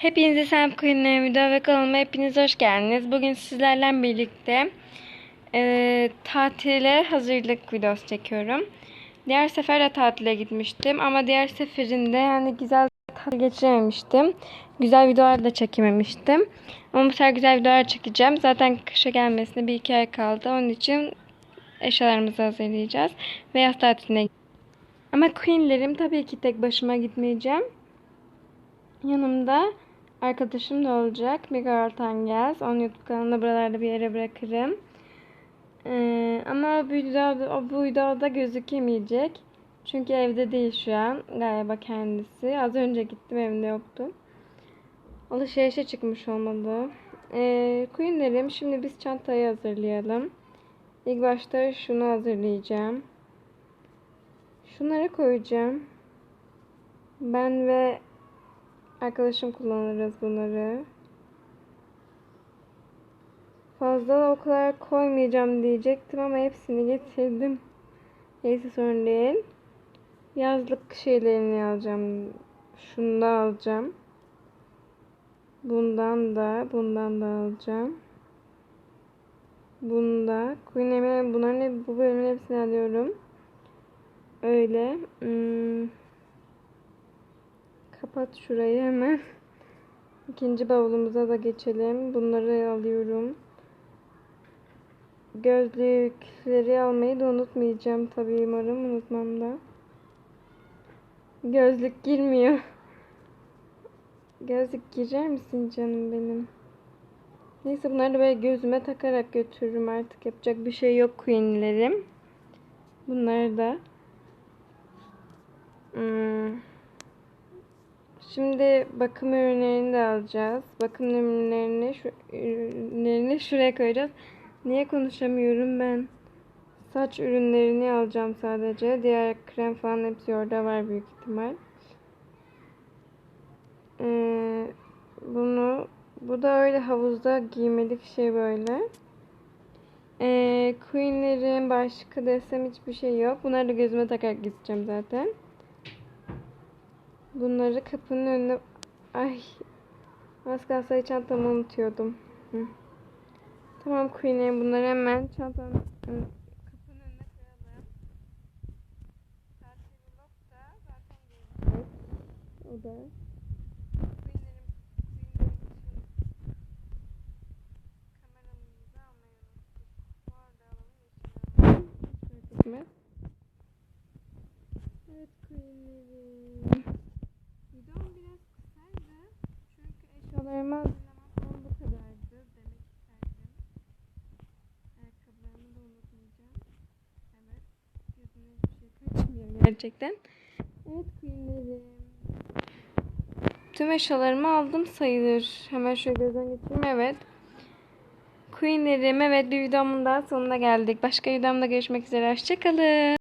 Hepinize Sam Queen'le video ve kanalıma hepiniz hoş geldiniz. Bugün sizlerle birlikte e, tatile hazırlık videosu çekiyorum. Diğer sefer de tatile gitmiştim ama diğer seferinde yani güzel tatil geçirememiştim. Güzel videolar da çekememiştim. Ama bu sefer güzel videolar çekeceğim. Zaten kışa gelmesine bir iki ay kaldı. Onun için eşyalarımızı hazırlayacağız. Ve yaz tatiline ama Queen'lerim tabii ki tek başıma gitmeyeceğim. Yanımda arkadaşım da olacak. Miguel Tangels. Onun YouTube kanalını buralarda bir yere bırakırım. Ee, ama bu videoda, bu videoda gözükemeyecek. Çünkü evde değil şu an. Galiba kendisi. Az önce gittim evinde yoktu. Alışverişe çıkmış olmalı. Ee, Queen'lerim şimdi biz çantayı hazırlayalım. İlk başta şunu hazırlayacağım. Şunları koyacağım. Ben ve arkadaşım kullanırız bunları. Fazla o kadar koymayacağım diyecektim ama hepsini getirdim. Neyse sorun değil. Yazlık şeylerini alacağım. Şunu da alacağım. Bundan da, bundan da alacağım. Bunda. Queen'e bunların hep, bu bölümün hepsini alıyorum. Öyle. Hmm. Kapat şurayı hemen. İkinci bavulumuza da geçelim. Bunları alıyorum. Gözlükleri almayı da unutmayacağım tabii umarım unutmam da. Gözlük girmiyor. Gözlük girer misin canım benim? Neyse bunları böyle gözüme takarak götürürüm artık. Yapacak bir şey yok queenlerim. Bunları da. Hmm. Şimdi bakım ürünlerini de alacağız. Bakım ürünlerini, şu, ürünlerini şuraya koyacağız. Niye konuşamıyorum ben? Saç ürünlerini alacağım sadece. Diğer krem falan hepsi orada var büyük ihtimal. Ee, bunu bu da öyle havuzda giymelik şey böyle. Ee, Queen'lerin başka desem hiçbir şey yok. Bunları da gözüme takarak gideceğim zaten. Bunları kapının önüne... Ay. Az kalsaydı çantamı unutuyordum. Hı. Tamam Queen'im bunları hemen çantanın kapının önüne koyalım. Tatil da zaten gelecek. O da. Queen'lerim, Queen'lerim için kameramızı almayı unuttuk. Bu arada alalım yeşil alalım. Evet Queen'lerim. Videom biraz kısaydı. Falan bu kadardı demek isterdim. Ayakkabılarımı da unutmayacağım. Evet. Gözümden hiçbir şey kaçmıyor gerçekten. Evet Queen'lerim. Tüm eşyalarımı aldım sayılır. Hemen şöyle gözden geçireyim. Evet. Queen'lerim evet bir videomun daha sonuna geldik. Başka videomda görüşmek üzere. Hoşçakalın.